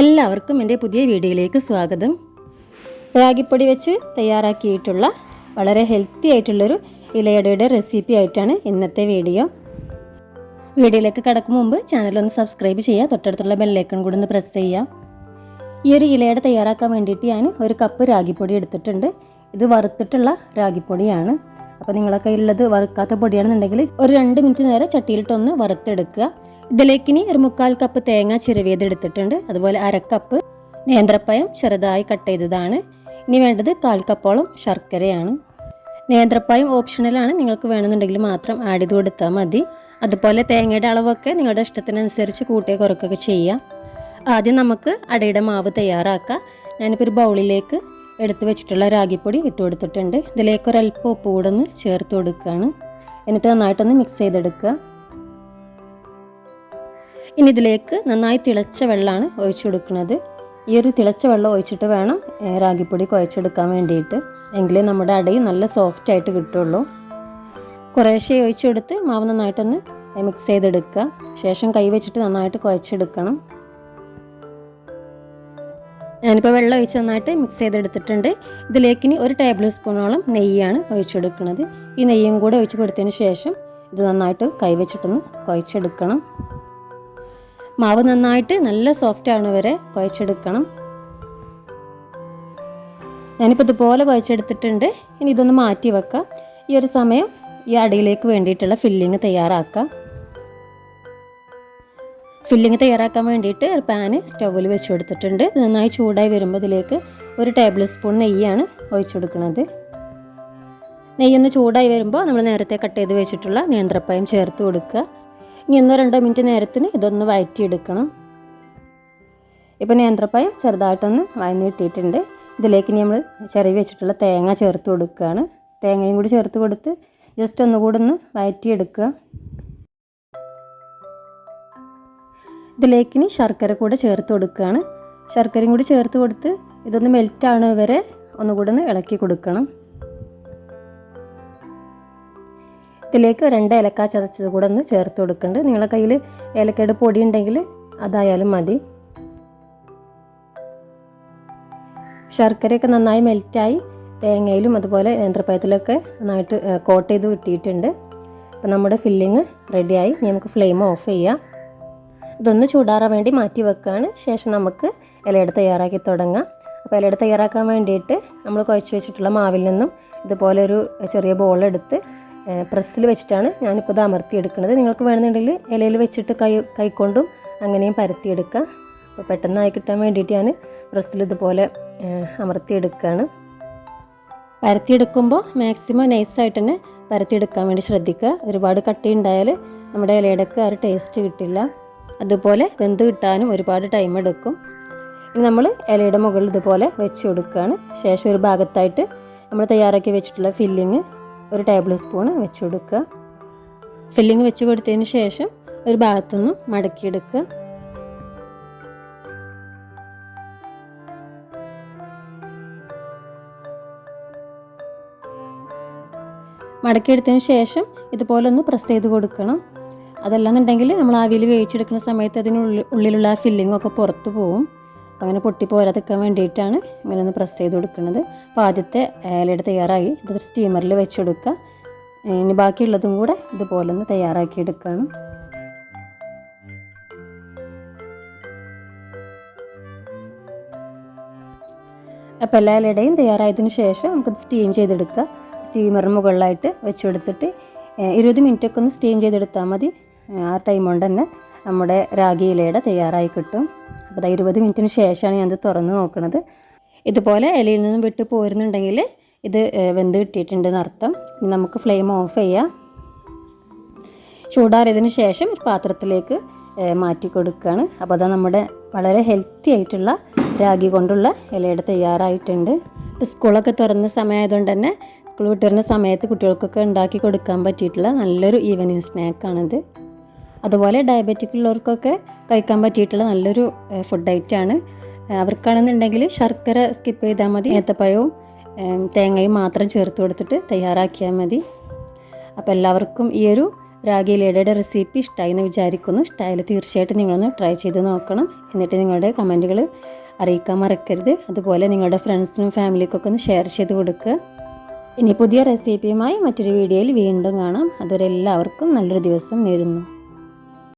എല്ലാവർക്കും എന്റെ പുതിയ വീഡിയോയിലേക്ക് സ്വാഗതം. റാഗിപ്പൊടി വെച്ച് തയ്യാറാക്കിയിട്ടുള്ള വളരെ ഹെൽത്തി ആയിട്ടുള്ളൊരു ഇലയടയുടെ റെസിപ്പി ആയിട്ടാണ് ഇന്നത്തെ വീഡിയോ. വീഡിയോയിലേക്ക് കടക്കും മുമ്പ് ചാനലൊന്ന് സബ്സ്ക്രൈബ് ചെയ്യുക തൊട്ടടുത്തുള്ള ബെല്ലൈക്കൺ കൂടി ഒന്ന് പ്രസ് ചെയ്യുക. ഈ ഒരു ഇലയട തയ്യാറാക്കാൻ വേണ്ടിയിട്ട് ഞാൻ ഒരു കപ്പ് റാഗിപ്പൊടി എടുത്തിട്ടുണ്ട്. ഇത് വറുത്തിട്ടുള്ള റാഗിപ്പൊടിയാണ്. അപ്പോൾ നിങ്ങളൊക്കെ ഉള്ളത് വറുക്കാത്ത പൊടിയാണെന്നുണ്ടെങ്കിൽ ഒരു രണ്ട് മിനിറ്റ് നേരം ചട്ടിയിലിട്ടൊന്ന് വറുത്തെടുക്കുക. ഇതിലേക്ക് ഇനി ഒരു മുക്കാൽ കപ്പ് തേങ്ങ ചിരവിയത് എടുത്തിട്ടുണ്ട്. അതുപോലെ അരക്കപ്പ് കപ്പ് നേന്ത്രപ്പഴം ചെറുതായി കട്ട് ചെയ്തതാണ്. ഇനി വേണ്ടത് കാൽ കപ്പോളം ശർക്കരയാണ്. നേന്ത്രപ്പഴം ഓപ്ഷണലാണ് നിങ്ങൾക്ക് വേണമെന്നുണ്ടെങ്കിൽ മാത്രം ആഡ് ചെയ്ത് കൊടുത്താൽ മതി. അതുപോലെ തേങ്ങയുടെ അളവൊക്കെ നിങ്ങളുടെ ഇഷ്ടത്തിനനുസരിച്ച് കൂട്ടുകയോ കുറക്കൊക്കെ ചെയ്യാം. ആദ്യം നമുക്ക് അടയുടെ മാവ് തയ്യാറാക്കാം. ഞാനിപ്പോൾ ഒരു ബൗളിലേക്ക് എടുത്തു വെച്ചിട്ടുള്ള രാഗിപ്പൊടി ഇട്ട് കൊടുത്തിട്ടുണ്ട്. ഇതിലേക്ക് ഒരല്പം ഉപ്പ് കൂടെ ഒന്ന് ചേർത്ത് കൊടുക്കുകയാണ് എന്നിട്ട് നന്നായിട്ടൊന്ന് മിക്സ് ചെയ്തെടുക്കുക. ഇനി ഇതിലേക്ക് നന്നായി തിളച്ച വെള്ളമാണ് ഒഴിച്ചു കൊടുക്കുന്നത്. ഈ ഒരു തിളച്ച വെള്ളം ഒഴിച്ചിട്ട് വേണം റാഗിപ്പൊടി കുഴച്ചെടുക്കാൻ വേണ്ടിയിട്ട്. എങ്കിലേ നമ്മുടെ അടയിൽ നല്ല സോഫ്റ്റ് ആയിട്ട് കിട്ടുള്ളൂ. കുറേശ്ശെ ഒഴിച്ചു കൊടുത്ത് മാവ് നന്നായിട്ടൊന്ന് മിക്സ് ചെയ്തെടുക്കുക. ശേഷം കൈ വെച്ചിട്ട് നന്നായിട്ട് കുഴച്ചെടുക്കണം. ഞാനിപ്പോൾ വെള്ളം ഒഴിച്ച് നന്നായിട്ട് മിക്സ് ചെയ്തെടുത്തിട്ടുണ്ട്. ഇതിലേക്ക് ഇനി ഒരു ടേബിൾ സ്പൂണോളം നെയ്യാണ് ഒഴിച്ചെടുക്കുന്നത്. ഈ നെയ്യും കൂടെ ഒഴിച്ച് കൊടുത്തതിന് ശേഷം ഇത് നന്നായിട്ട് കൈവച്ചിട്ടൊന്ന് കുഴച്ചെടുക്കണം. മാവ് നന്നായിട്ട് നല്ല സോഫ്റ്റ് ആവണ വരെ കുഴച്ചെടുക്കണം. ഞാനിപ്പോൾ ഇതുപോലെ കുഴച്ചെടുത്തിട്ടുണ്ട്. ഇനി ഇതൊന്ന് മാറ്റി വെക്കാം. ഈ ഒരു സമയം ഈ അടിയിലേക്ക് വേണ്ടിയിട്ടുള്ള ഫില്ലിങ് തയ്യാറാക്കാം. ഫില്ലിങ് തയ്യാറാക്കാൻ വേണ്ടിയിട്ട് ഒരു പാന് സ്റ്റൗവിൽ വെച്ച് കൊടുത്തിട്ടുണ്ട് നന്നായി ചൂടായി വരുമ്പോൾ ഇതിലേക്ക് ഒരു ടേബിൾ സ്പൂൺ നെയ്യാണ് ഒഴിച്ചു കൊടുക്കുന്നത് നെയ്യൊന്ന് ചൂടായി വരുമ്പോൾ നമ്മൾ നേരത്തെ കട്ട് ചെയ്ത് വെച്ചിട്ടുള്ള നേന്ത്രപ്പായം ചേർത്ത് കൊടുക്കുക. ഇനി ഒന്നോ രണ്ടോ മിനിറ്റ് നേരത്തിന് ഇതൊന്ന് വഴറ്റിയെടുക്കണം ഇപ്പോൾ നേന്ത്രപ്പായം ചെറുതായിട്ടൊന്ന് വഴന്നിട്ടിട്ടുണ്ട് ഇതിലേക്ക് നമ്മൾ ചെറിയ വെച്ചിട്ടുള്ള തേങ്ങ ചേർത്ത് കൊടുക്കുകയാണ്. തേങ്ങയും കൂടി ചേർത്ത് കൊടുത്ത് ജസ്റ്റ് ഒന്നുകൂടി ഒന്ന് വഴറ്റിയെടുക്കുക ഇതിലേക്കിനി ശർക്കര കൂടെ ചേർത്ത് കൊടുക്കുകയാണ്. ശർക്കരയും കൂടി ചേർത്ത് കൊടുത്ത് ഇതൊന്ന് മെൽറ്റ് ആവണ വരെ ഒന്നുകൂടി ഒന്ന് ഇളക്കി കൊടുക്കണം. ഇതിലേക്ക് രണ്ട് ഏലക്ക ചതച്ചത് കൂടെ ഒന്ന് ചേർത്ത് കൊടുക്കുന്നുണ്ട് നിങ്ങളുടെ കയ്യിൽ ഏലക്കയുടെ പൊടി ഉണ്ടെങ്കിൽ അതായാലും മതി. ശർക്കരയൊക്കെ നന്നായി മെൽറ്റായി തേങ്ങയിലും അതുപോലെ നേന്ത്രപ്പഴത്തിലൊക്കെ നന്നായിട്ട് കോട്ട് ചെയ്ത് കിട്ടിയിട്ടുണ്ട് അപ്പോൾ നമ്മുടെ ഫില്ലിങ് റെഡിയായി നമുക്ക് ഫ്ലെയിം ഓഫ് ചെയ്യാം. ഇതൊന്ന് ചൂടാറാൻ വേണ്ടി മാറ്റി വെക്കുകയാണ് ശേഷം നമുക്ക് ഇലയുടെ തയ്യാറാക്കി തുടങ്ങാം. അപ്പോൾ ഇലയുടെ തയ്യാറാക്കാൻ വേണ്ടിയിട്ട് നമ്മൾ കുഴച്ച് വെച്ചിട്ടുള്ള മാവിൽ നിന്നും ഇതുപോലെ ഒരു ചെറിയ ബോൾ എടുത്ത് പ്രസ്സിൽ വെച്ചിട്ടാണ് ഞാനിപ്പോൾ ഇത് അമർത്തിയെടുക്കുന്നത് നിങ്ങൾക്ക് വേണമെന്നുണ്ടെങ്കിൽ ഇലയിൽ വെച്ചിട്ട് കൈ കൈക്കൊണ്ടും അങ്ങനെയും പരത്തിയെടുക്കാം. അപ്പോൾ പെട്ടെന്നായി കിട്ടാൻ വേണ്ടിയിട്ട് ഞാൻ പ്രസ്സിൽ ഇതുപോലെ അമർത്തിയെടുക്കുകയാണ് പരത്തിയെടുക്കുമ്പോൾ മാക്സിമം നൈസായിട്ട് തന്നെ പരത്തിയെടുക്കാൻ വേണ്ടി ശ്രദ്ധിക്കുക ഒരുപാട് കട്ടി ഉണ്ടായാൽ നമ്മുടെ ഇലയുടെക്ക് ആ ഒരു ടേസ്റ്റ് കിട്ടില്ല. അതുപോലെ വെന്ത് കിട്ടാനും ഒരുപാട് ടൈം എടുക്കും. ഇനി നമ്മൾ ഇലയുടെ മുകളിൽ ഇതുപോലെ വെച്ച് കൊടുക്കുകയാണ് ശേഷം ഒരു ഭാഗത്തായിട്ട് നമ്മൾ തയ്യാറാക്കി വെച്ചിട്ടുള്ള ഫില്ലിങ് ഒരു ടേബിൾ സ്പൂൺ വെച്ച് കൊടുക്കുക. ഫില്ലിങ് വെച്ച് കൊടുത്തതിന് ശേഷം ഒരു ഭാഗത്തുനിന്ന് മടക്കിയെടുക്കുക. മടക്കിയെടുത്തതിന് ശേഷം ഇതുപോലെ ഒന്ന് പ്രസ് ചെയ്ത് കൊടുക്കണം. അതല്ലാന്നുണ്ടെങ്കിൽ നമ്മൾ ആവിയിൽ വേവിച്ചെടുക്കുന്ന സമയത്ത് അതിനുള്ളിൽ ഉള്ളിലുള്ള ആ ഫില്ലിംഗ് ഒക്കെ പുറത്ത് പോവും. അപ്പോൾ അങ്ങനെ പൊട്ടി പോരാതിരിക്കാൻ വേണ്ടിയിട്ടാണ് ഇങ്ങനെ ഒന്ന് പ്രസ് ചെയ്ത് കൊടുക്കുന്നത് അപ്പോൾ ആദ്യത്തെ ഇലയുടെ തയ്യാറായി. ഇത് സ്റ്റീമറിൽ വെച്ചെടുക്കുക ഇനി ബാക്കിയുള്ളതും കൂടെ ഇതുപോലെ ഒന്ന് തയ്യാറാക്കി എടുക്കണം. അപ്പോൾ എല്ലാ ഇലയുടെയും തയ്യാറായതിനു ശേഷം നമുക്കത് സ്റ്റീം ചെയ്തെടുക്കുക. സ്റ്റീമറിന് മുകളിലായിട്ട് വെച്ചെടുത്തിട്ട് ഇരുപത് മിനിറ്റൊക്കെ ഒന്ന് സ്റ്റീം ചെയ്തെടുത്താൽ മതി. ആ ടൈം കൊണ്ട് തന്നെ. നമ്മുടെ റാഗി ഇലയുടെ തയ്യാറായി കിട്ടും. അപ്പോൾ ഇരുപത് മിനിറ്റിന് ശേഷമാണ് ഞാനത് തുറന്ന് നോക്കുന്നത് ഇതുപോലെ ഇലയിൽ നിന്നും വിട്ട് പോരുന്നുണ്ടെങ്കിൽ ഇത് വെന്ത് കിട്ടിയിട്ടുണ്ടെന്ന് അർത്ഥം. നമുക്ക് ഫ്ലെയിം ഓഫ് ചെയ്യാം. ചൂടാറിയതിന് ശേഷം ഒരു പാത്രത്തിലേക്ക് മാറ്റി കൊടുക്കുകയാണ്. അപ്പോൾ അതാ നമ്മുടെ വളരെ ഹെൽത്തി ആയിട്ടുള്ള രാഗി കൊണ്ടുള്ള ഇലയുടെ തയ്യാറായിട്ടുണ്ട്. ഇപ്പോൾ സ്കൂളൊക്കെ തുറന്ന സമയമായതുകൊണ്ട് തന്നെ സ്കൂൾ വിട്ട് വരുന്ന സമയത്ത് കുട്ടികൾക്കൊക്കെ ഉണ്ടാക്കി കൊടുക്കാൻ പറ്റിയിട്ടുള്ള നല്ലൊരു ഈവനിങ് സ്നാക്കാണിത്. അതുപോലെ ഡയബറ്റിക് ഉള്ളവർക്കൊക്കെ കഴിക്കാൻ പറ്റിയിട്ടുള്ള നല്ലൊരു ഫുഡ് ഐറ്റാണ് അവർക്കാണെന്നുണ്ടെങ്കിൽ ശർക്കര സ്കിപ്പ് ചെയ്താൽ മതി. ഏത്തപ്പഴവും തേങ്ങയും മാത്രം ചേർത്ത് കൊടുത്തിട്ട് തയ്യാറാക്കിയാൽ മതി. അപ്പോൾ എല്ലാവർക്കും ഈ ഒരു രാഗി ലേഡയുടെ റെസിപ്പി ഇഷ്ടമായി എന്ന് വിചാരിക്കുന്നു. ഇഷ്ടമായാൽ തീർച്ചയായിട്ടും നിങ്ങളൊന്ന് ട്രൈ ചെയ്ത് നോക്കണം. എന്നിട്ട് നിങ്ങളുടെ കമന്റുകൾ അറിയിക്കാൻ മറക്കരുത്. അതുപോലെ നിങ്ങളുടെ ഫ്രണ്ട്സിനും ഫാമിലിക്കൊക്കെ ഒന്ന് ഷെയർ ചെയ്ത് കൊടുക്കുക. ഇനി പുതിയ റെസിപ്പിയുമായി മറ്റൊരു വീഡിയോയിൽ വീണ്ടും കാണാം. അതുവരെ എല്ലാവർക്കും നല്ലൊരു ദിവസം നേരുന്നു.